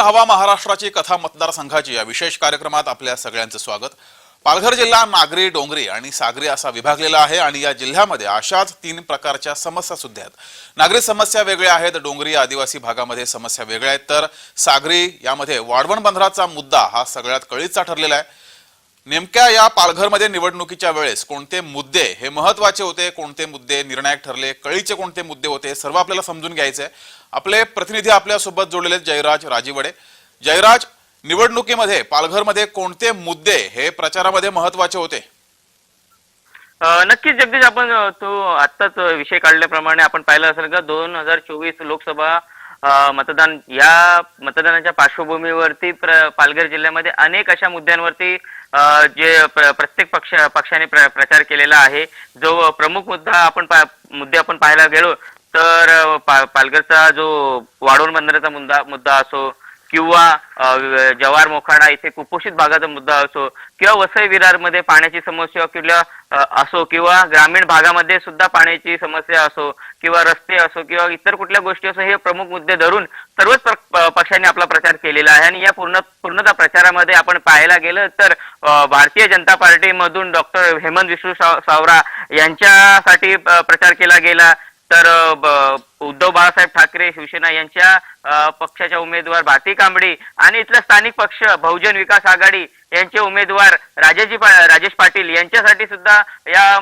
हवा महाराष्ट्राची कथा मतदारसंघाची या विशेष कार्यक्रमात आपल्या सगळ्यांचं स्वागत. पालघर जिल्हा नागरी डोंगरी आणि सागरी असा विभागलेला आहे आणि या जिल्ह्यामध्ये अशाच तीन प्रकारच्या समस्या सुद्धा आहेत. नागरी समस्या वेगळ्या आहेत डोंगरी आदिवासी भागामध्ये समस्या वेगळ्या आहेत तर सागरी यामध्ये वाढवण बंदराचा मुद्दा हा सगळ्यात कळीचा ठरलेला आहे. नेमक्या या पालघरमध्ये निवडणुकीच्या वेळेस कोणते मुद्दे हे महत्त्वाचे होते कोणते मुद्दे निर्णायक ठरले कळीचे कोणते मुद्दे होते सर्व आपल्याला समजून घ्यायचे आहे. आपले प्रतिनिधी आपल्यासोबत जोडलेले जयराज राजीवडे जयराज निवडणुकीमध्ये पालघरमध्ये कोणते मुद्दे हे प्रचारामध्ये महत्त्वाचे होते नक्कीच जगदीश आपण तो आत्ताच विषय काढल्याप्रमाणे आपण पाहिलं असेल का दोन हजार चोवीस लोकसभा मतदान या मतदानाच्या पार्श्वभूमीवरती पालघर जिल्ह्यामध्ये अनेक अशा मुद्द्यांवरती जे प्रत्येक पक्ष पक्षाने प्र, प्रचार केलेला आहे. जो प्रमुख मुद्दा आपण मुद्दे आपण पाहायला गेलो तर पालघरचा जो वाढवण बंदराचा मुद्दा मुद्दा असो किंवा जवार मोखाडा इथे कुपोषित भागाचा मुद्दा असो किंवा वसई विरारमध्ये पाण्याची समस्या किंवा असो किंवा ग्रामीण भागामध्ये सुद्धा पाण्याची समस्या असो किंवा रस्ते असो किंवा इतर कुठल्या गोष्टी असो हे प्रमुख मुद्दे धरून सर्वच पक्षांनी आपला प्रचार केलेला आहे. आणि या पूर्ण पूर्णतः प्रचारामध्ये आपण पाहायला गेलं तर भारतीय जनता पार्टीमधून डॉक्टर हेमंत विष्णू सावरा यांच्यासाठी प्रचार केला गेला. तर उद्धव बाळासाहेब ठाकरे शिवसेना यांच्या पक्षाच्या उमेदवार भारती कांबडी आणि इथला स्थानिक पक्ष बहुजन विकास आघाडी यांचे उमेदवार राजाजी राजेश पाटील यांच्यासाठी सुद्धा या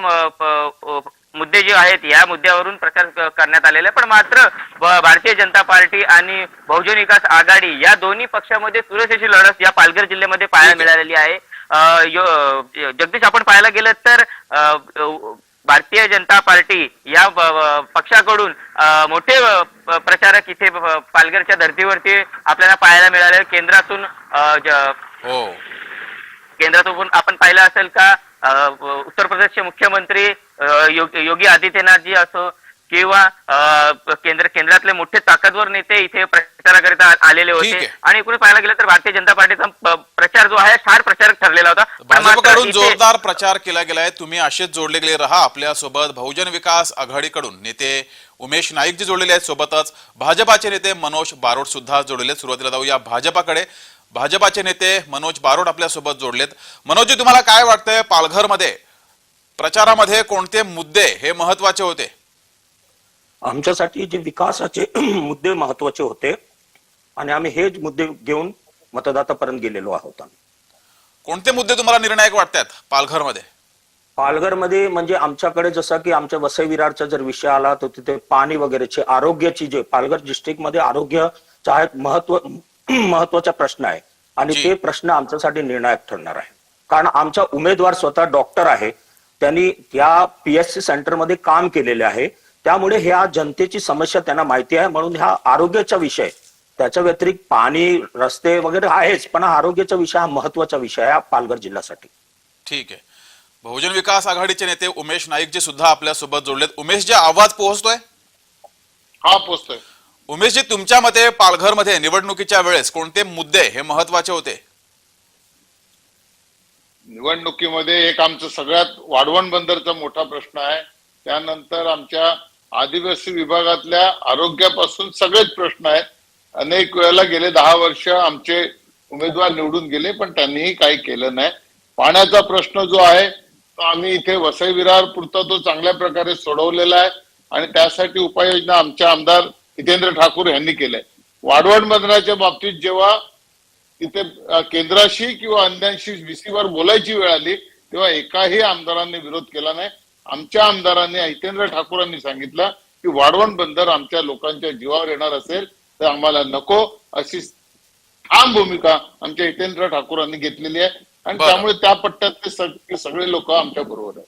मुद्दे जे आहेत या मुद्द्यावरून प्रचार करण्यात आलेला. आहे पण मात्र भारतीय जनता पार्टी आणि बहुजन विकास आघाडी या दोन्ही पक्षामध्ये अशी लढत या पालघर जिल्ह्यामध्ये पाहायला मिळालेली आहे. जगदीश आपण पाहायला गेलं तर भारतीय जनता पार्टी या पक्षाकडून मोठे प्रचारक इथे पालघरच्या धर्तीवरती आपल्याला पाहायला मिळाले. केंद्रातून हो. केंद्रातून आपण पाहिलं असेल का उत्तर प्रदेशचे मुख्यमंत्री योगी आदित्यनाथजी असो किंवा केंद्र केंद्रातले मोठे ताकदवर नेते इथे प्रचाराकरिता आलेले होते. आणि एकूण पाहायला गेलं तर भारतीय जनता पार्टीचा प्रचार जो आहे फार प्रचारक ठरलेला होता. जोरदार प्रचार केला गेलाय. तुम्ही असेच जोडले गेले राहा आपल्यासोबत बहुजन विकास आघाडीकडून नेते उमेश नाईक जी जोडलेले आहेत सोबतच. भाजपाचे नेते मनोज बारोड सुद्धा जोडलेले आहेत. सुरुवातीला जाऊया भाजपाकडे. भाजपाचे नेते मनोज बारोड आपल्यासोबत जोडलेत. मनोज जी तुम्हाला काय वाटतंय पालघरमध्ये? प्रचारामध्ये कोणते मुद्दे हे महत्त्वाचे होते? आमच्यासाठी जे विकासाचे मुद्दे महत्त्वाचे होते आणि आम्ही हेच मुद्दे घेऊन मतदातापर्यंत गेलेलो आहोत कोणते मुद्दे तुम्हाला निर्णायक वाटतात पालघरमध्ये? पालघरमध्ये म्हणजे आमच्याकडे जसं की आमच्या वसई विरारचा जर विषय आला तर तिथे पाणी वगैरेचे आरोग्याची जे पालघर डिस्ट्रिक्टमध्ये आरोग्याचा एक महत्त्व महत्त्वाचा प्रश्न आहे. आणि. ते प्रश्न आमच्यासाठी निर्णायक ठरणार आहे. कारण आमचा उमेदवार स्वतः डॉक्टर आहे. त्यांनी या पीएचसी सेंटरमध्ये काम केलेले आहे. त्यामुळे ह्या जनतेची समस्या त्यांना माहिती आहे. म्हणून ह्या आरोग्याचा विषय त्याच्या व्यतिरिक्त पाणी रस्ते वगैरे आहेच पण हा आरोग्याचा विषय हा महत्त्वाचा विषय आहे पालघर जिल्ह्यासाठी. ठीक आहे. बहुजन विकास आघाडीचे नेते उमेश नाईक जे सुद्धा आपल्यासोबत जोडलेत. उमेश जे आवाज पोहोचतोय? हा पोचतोय उमेशजी तुमच्या मते पालघरमध्ये निवडणुकीच्या वेळेस कोणते मुद्दे हे महत्त्वाचे होते? निवडणुकीमध्ये एक आमचं सगळ्यात वाढवण बंदरचा मोठा प्रश्न आहे. त्यानंतर आमच्या आदिवासी विभागातल्या आरोग्यापासून सगळेच प्रश्न आहेत. अनेक वेळेला गेले दहा वर्ष आमचे उमेदवार निवडून गेले पण त्यांनीही काही केलं नाही. पाण्याचा प्रश्न जो आहे तो आम्ही इथे वसई विरार पुरता तो चांगल्या प्रकारे सोडवलेला आहे आणि त्यासाठी उपाययोजना आमचे आमदार हितेंद्र ठाकूर यांनी केल्या वाढवण बंदराच्या बाबतीत जेव्हा तिथे केंद्राशी किंवा अन्यांशी VC वर बोलायची वेळ आली तेव्हा एकाही आमदारांनी विरोध केला नाही. आमच्या आमदारांनी हितेंद्र ठाकूरांनी सांगितलं की वाढवण बंदर आमच्या लोकांच्या जीवावर येणार असेल तर आम्हाला नको अशी ठाम भूमिका आमच्या हितेंद्र ठाकूरांनी घेतलेली आहे. आणि. त्यामुळे त्या पट्ट्यात ते सग- सगळे लोक आमच्या बरोबर आहेत.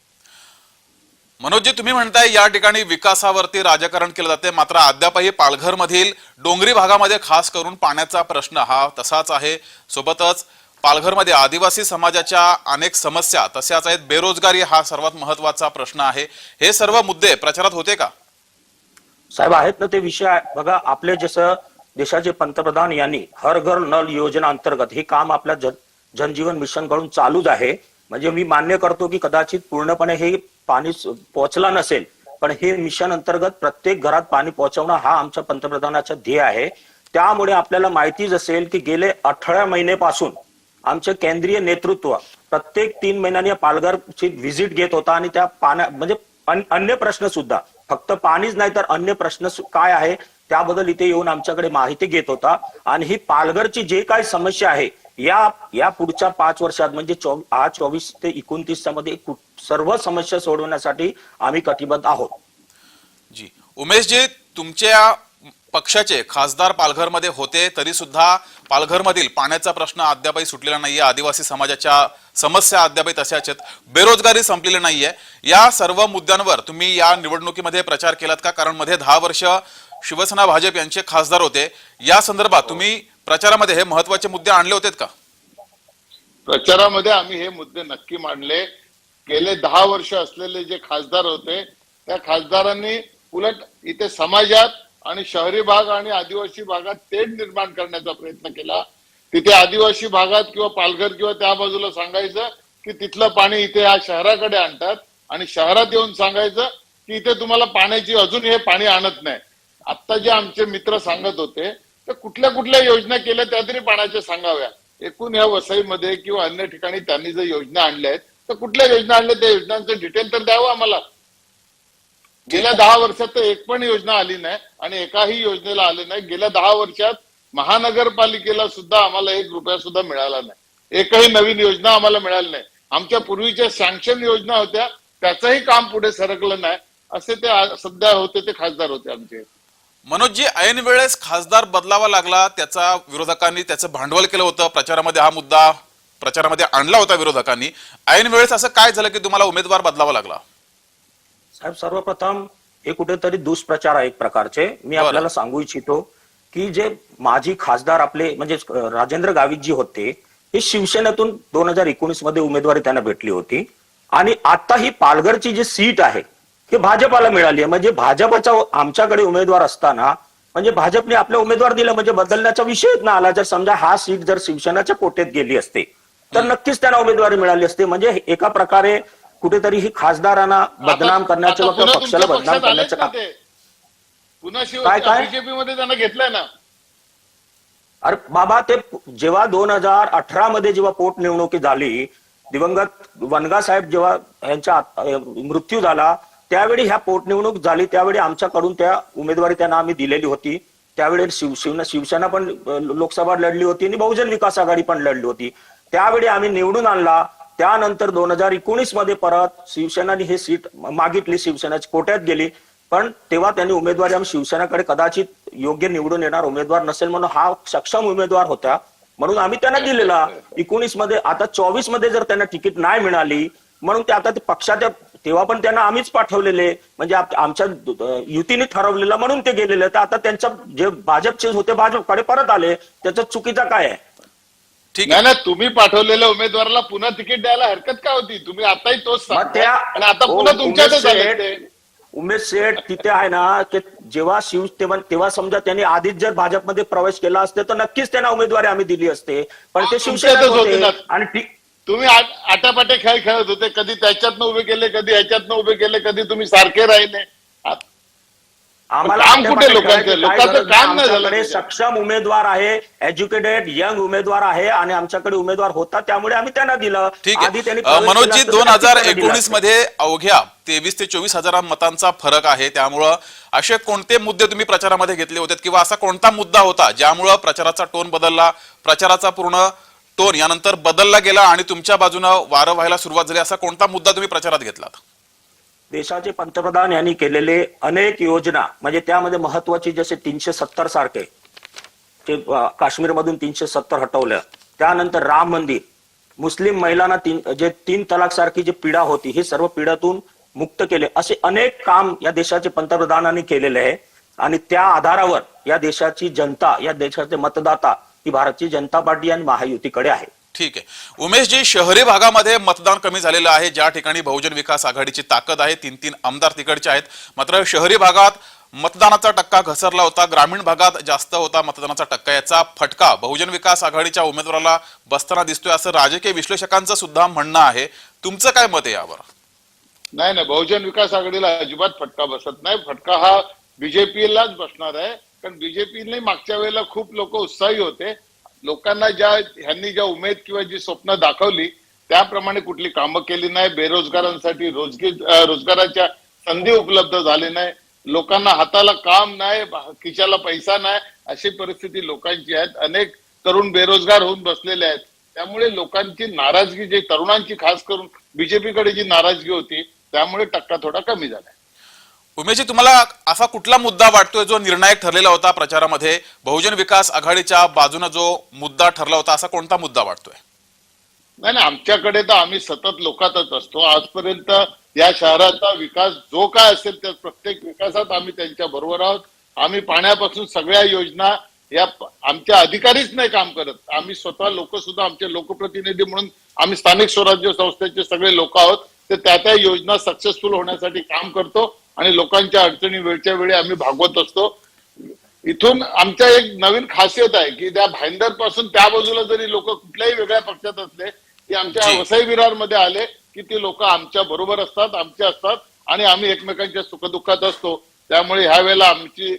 मनोजजी तुम्ही म्हणताय या ठिकाणी विकासावरती राजकारण केलं जाते मात्र अद्यापही पालघर मधील डोंगरी भागामध्ये खास करून पाण्याचा प्रश्न हा तसाच आहे. सोबतच पालघरमध्ये आदिवासी समाजाच्या अनेक समस्या तशाच आहेत. बेरोजगारी हा सर्वात महत्त्वाचा प्रश्न आहे. हे सर्व मुद्दे प्रचारात होते का? साहेब आहेत ना ते विषय बघा आपले जसं देशाचे पंतप्रधान यांनी हर घर नल योजना अंतर्गत हे काम आपल्या जन जनजीवन मिशनकडून चालूच आहे. म्हणजे मी मान्य करतो की कदाचित पूर्णपणे हे पाणी पोहोचला नसेल पण हे मिशन अंतर्गत प्रत्येक घरात पाणी पोहोचवणं हा आमच्या पंतप्रधानाचा ध्येय आहे. त्यामुळे आपल्याला माहितीच असेल की गेले अठरा महिनेपासून आमचे केंद्रीय नेतृत्व प्रत्येक तीन महिन्यांनी पालघरची व्हिजिट घेत होता आणि त्या पाण्या म्हणजे अन्य प्रश्न सुद्धा. फक्त पाणीच नाही तर अन्य प्रश्न काय आहे? त्याबद्दल इथे येऊन आमच्याकडे माहिती घेत होता. आणि ही पालघरची जे काही समस्या आहे या या पुढच्या पाच वर्षात म्हणजे आज चोवीस ते एकोणतीसमध्ये सर्व समस्या सोडवण्यासाठी आम्ही कटिबद्ध आहोत. जी. उमेशजी तुमच्या पक्षाचे खासदार पालघरमध्ये होते तरी सुद्धा पालघरमधील पाण्याचा प्रश्न अद्यापही सुटलेला नाहीये. आदिवासी समाजाच्या समस्या अद्यापही तशाच आहेत. बेरोजगारी संपलेली नाहीये. या सर्व मुद्द्यांवर तुम्ही या निवडणुकीमध्ये प्रचार केलात का? कारण मध्ये दहा वर्ष शिवसेना भाजप यांचे खासदार होते. या संदर्भात तुम्ही प्रचारामध्ये हे महत्त्वाचे मुद्दे आणले होते का? प्रचारामध्ये आम्ही हे मुद्दे नक्की मांडले. गेले दहा वर्ष असलेले जे खासदार होते त्या खासदारांनी उलट इथे समाजात आणि शहरी भाग आणि आदिवासी भागात तेढ निर्माण करण्याचा प्रयत्न केला. तिथे आदिवासी भागात किंवा पालघर किंवा त्या बाजूला सांगायचं की तिथलं पाणी इथे या शहराकडे आणतात आणि शहरात येऊन सांगायचं की इथे तुम्हाला पाण्याची अजून हे पाणी आणत नाही. आता जे आमचे मित्र सांगत होते तर कुठल्या कुठल्या योजना केल्या त्या तरी पाण्याच्या सांगाव्या. एकूण या वसईमध्ये किंवा अन्य ठिकाणी त्यांनी जर योजना आणल्या आहेत तर कुठल्या योजना आणल्या त्या योजनांचं डिटेल तर द्यावं आम्हाला. गेल्या दहा वर्षात तर एक पण योजना आली नाही आणि एकाही योजनेला आले नाही. गेल्या दहा वर्षात महानगरपालिकेला सुद्धा आम्हाला एक रुपया सुद्धा मिळाला नाही. एकही नवीन योजना आम्हाला मिळाली नाही. आमच्या पूर्वीच्या सँक्शन योजना होत्या त्याचंही काम पुढे सरकलं नाही. असे ते सध्या होते ते खासदार होते आमचे. मनोजजी ऐन वेळेस खासदार बदलावा लागला त्याचा विरोधकांनी त्याचं भांडवल केलं होतं. प्रचारामध्ये हा मुद्दा प्रचारामध्ये आणला होता विरोधकांनी. ऐन वेळेस असं काय झालं की तुम्हाला उमेदवार बदलावा लागला? साहेब सर्वप्रथम हे कुठेतरी दुष्प्रचार आहे एक प्रकारचे. मी. आपल्याला सांगू इच्छितो की जे माजी खासदार आपले म्हणजे राजेंद्र गावित जी होते हे शिवसेनेतून दोन हजार एकोणीसमध्ये उमेदवारी त्यांना भेटली होती. आणि आता ही पालघरची जी सीट आहे ही भाजपाला मिळाली आहे. म्हणजे भाजपचा आमच्याकडे उमेदवार असताना म्हणजे भाजपने आपले उमेदवार दिले म्हणजे बदलण्याचा विषयच ना आला. जर समजा हा सीट जर शिवसेनाच्या कोट्यात गेली असते तर नक्कीच त्यांना उमेदवारी मिळाली असते. म्हणजे एका प्रकारे कुठेतरी ही खासदारांना बदनाम करण्याचं किंवा पक्षाला बदनाम करण्याचं काम. पुन्हा काय- काय? बीजेपी मध्ये त्यांना घेतलंय ना अरे बाबा ते जेव्हा दोन हजार अठरा मध्ये जेव्हा पोटनिवडणुकी झाली दिवंगत वनगा साहेब जेव्हा यांचा आत- अं, मृत्यू झाला त्यावेळी ह्या पोटनिवडणूक झाली त्यावेळी आमच्याकडून त्या उमेदवारी त्यांना आम्ही दिलेली होती त्यावेळी शिव शिवना शिवसेना पण अं, लोकसभा लढली होती आणि बहुजन विकास आघाडी पण लढली होती त्यावेळी आम्ही निवडून आणला त्यानंतर दोन हजार एकोणीसमध्ये परत शिवसेनाने हे सीट मागितली शिवसेनाची कोट्यात गेली. पण तेव्हा त्यांनी उमेदवारी आम्ही शिवसेनाकडे कदाचित योग्य निवडून येणार उमेदवार नसेल म्हणून हा सक्षम उमेदवार होता. म्हणून आम्ही त्यांना दिलेला. एकोणीसमध्ये आता चोवीसमध्ये जर त्यांना तिकीट नाही मिळाली म्हणून ते आता ते पक्षाच्या तेव्हा पण त्यांना आम्हीच पाठवलेले. म्हणजे आमच्या युतीने ठरवलेलं म्हणून ते गेलेले. तर आता त्यांच्या जे भाजपचे होते भाजपकडे परत आले. त्याचा चुकीचा काय आहे? ठीक नाही आहे ना तुम्ही पाठवलेल्या उमेदवाराला पुन्हा तिकीट द्यायला हरकत काय होती? तुम्ही आताही तोच मग सांगताय. त्या आणि आता हो, पुन्हा तुमच्यातच उमेश शेठ, ते. उमेश शेठ तिथे आहे ना की जेव्हा शिव तेव्हा तेव्हा समजा त्यांनी आधीच जर भाजपमध्ये प्रवेश केला असते तर नक्कीच त्यांना उमेदवारी आम्ही दिली असते. पण ते हा, शिवसेनेत तुमच्यातच होते होते ना. आणि ती- तुम्ही आट- आटापाटे खेळ खेळत होते. कधी त्याच्यातनं उभे केले कधी ह्याच्यातनं उभे केले कधी तुम्ही सारखे राहिले. काम कुठे लोकांचं? लोकांचं. काम नाही झालं. सक्षम उमेदवार आहे एज्युकेटेड यंग उमेदवार आहे आणि आमच्याकडे उमेदवार होता त्यामुळे आम्ही त्यांना दिलं ठीक आहे तर दोन हजार एकोणीस. मध्ये अवघ्या तेवीस ते चोवीस हजार मतांचा फरक आहे त्यामुळं असे कोणते मुद्दे तुम्ही प्रचारामध्ये घेतले होते किंवा असा कोणता मुद्दा होता ज्यामुळं प्रचाराचा टोन बदलला प्रचाराचा पूर्ण टोन यानंतर बदलला गेला आणि तुमच्या बाजूनं वारं व्हायला सुरुवात झाली असा कोणता मुद्दा तुम्ही प्रचारात घेतलात देशाचे पंतप्रधान यांनी केलेले अनेक योजना म्हणजे त्यामध्ये महत्वाची जसे तीनशे सत्तर सारखे ते काश्मीर काश्मीरमधून तीनशे सत्तर हटवलं. त्यानंतर राम मंदिर. मुस्लिम महिलांना तीन जे तीन तलाक सारखी जी पीडा होती ही सर्व पीडातून मुक्त केले. असे अनेक काम या देशाचे पंतप्रधानांनी केलेले आहे. आणि त्या आधारावर या देशाची जनता या देशाचे मतदाता ही भारतीय जनता पार्टी आणि महायुतीकडे आहे. ठीक आहे. उमेशजी शहरी भागामध्ये मतदान कमी झालेलं आहे. ज्या ठिकाणी बहुजन विकास आघाडीची ताकद आहे तीन तीन आमदार तिकडचे आहेत. मात्र शहरी भागात मतदानाचा टक्का घसरला होता. ग्रामीण भागात जास्त होता मतदानाचा टक्का. याचा फटका बहुजन विकास आघाडीच्या उमेदवाराला बसताना दिसतोय असं राजकीय विश्लेषकांचं सुद्धा म्हणणं आहे. तुमचं काय मत आहे यावर? नाही नाही. बहुजन विकास आघाडीला अजिबात फटका बसत नाही. फटका हा बीजेपीलाच बसणार आहे. कारण बीजेपीने मागच्या वेळेला खूप लोक उत्साही होते. लोकांना ज्या ह्यांनी ज्या उमेद किंवा जी स्वप्न दाखवली त्याप्रमाणे कुठली कामं केली नाही बेरोजगारांसाठी रोजगी रोजगाराच्या संधी उपलब्ध झाली नाही लोकांना हाताला काम नाही खिशाला पैसा नाही अशी परिस्थिती लोकांची आहे अनेक तरुण बेरोजगार होऊन बसलेले आहेत. त्यामुळे लोकांची नाराजगी जे तरुणांची खास करून बीजेपीकडे जी नाराजगी होती त्यामुळे टक्का थोडा कमी झाला उमेशजी तुम्हाला असा कुठला मुद्दा वाटतोय जो निर्णायक ठरलेला होता प्रचारामध्ये? बहुजन विकास आघाडीच्या बाजूने जो मुद्दा ठरला होता असा कोणता मुद्दा वाटतोय? नाही नाही आमच्याकडे तर आम्ही सतत लोकातच असतो. आजपर्यंत या शहराचा विकास जो काय असेल त्या प्रत्येक विकासात आम्ही त्यांच्या बरोबर आहोत. आम्ही पाण्यापासून सगळ्या योजना या आमच्या अधिकारीच नाही काम करत. आम्ही स्वतः लोक सुद्धा आमचे लोकप्रतिनिधी म्हणून आम्ही स्थानिक स्वराज्य संस्थेचे सगळे लोक आहोत. ते त्या त्या योजना सक्सेसफुल होण्यासाठी काम करतो. आणि लोकांच्या अडचणी वेळच्या वेळी आम्ही भागवत असतो. इथून आमच्या एक नवीन खासियत आहे की त्या भाईंदरपासून त्या बाजूला जरी लोक कुठल्याही वेगळ्या पक्षात असले ते आमच्या. वसई विरारमध्ये आले की ते लोक आमच्या बरोबर असतात आमचे असतात आणि आम्ही एकमेकांच्या सुखदुःखात असतो. त्यामुळे ह्या वेळेला आमची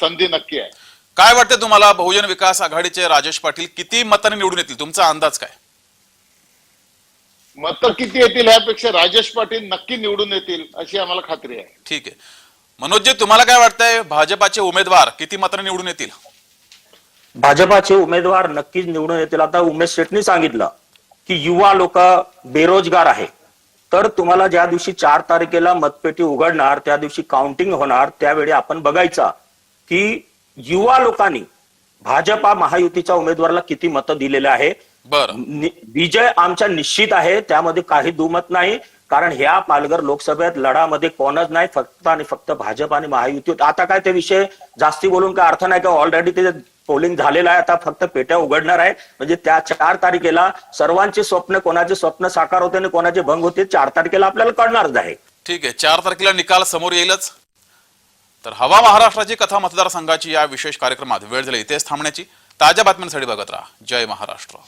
संधी नक्की आहे. काय वाटतं तुम्हाला? बहुजन विकास आघाडीचे राजेश पाटील किती मतांनी निवडून येतील? तुमचा अंदाज काय? मतं किती येतील ह्यापेक्षा राजेश पाटील नक्की निवडून येतील अशी आम्हाला खात्री आहे. ठीक आहे. मनोजजी तुम्हाला काय वाटतंय? भाजपाचे उमेदवार किती मतांनी निवडून येतील? भाजपाचे उमेदवार नक्कीच निवडून येतील. आता उमेश शेटनी सांगितलं की युवा लोक बेरोजगार आहे. तर तुम्हाला ज्या दिवशी चार तारखेला मतपेटी उघडणार त्या दिवशी काउंटिंग होणार त्यावेळी आपण बघायचा की युवा लोकांनी भाजपा महायुतीच्या उमेदवाराला किती मतं दिलेले आहे. बरं. विजय आमचा निश्चित आहे त्यामध्ये काही दुमत नाही कारण ह्या पालघर लोकसभेत लढामध्ये कोणच नाही फक्त आणि फक्त भाजप आणि महायुती आता काय ते विषय जास्ती बोलून काय अर्थ नाही का? ऑलरेडी ते पोलिंग झालेलं आहे आता फक्त पेट्या उघडणार आहे. म्हणजे त्या चार तारखेला सर्वांचे स्वप्न कोणाचे स्वप्न साकार होते आणि कोणाचे भंग होते चार तारखेला आपल्याला कळणारच आहे. ठीक आहे चार तारखेला निकाल समोर येईलच. तर हवा महाराष्ट्राची कथा मतदारसंघाची या विशेष कार्यक्रमात वेळ झाली इथेच थांबण्याची ताज्या बातम्यांसाठी बघत राहा. जय महाराष्ट्र.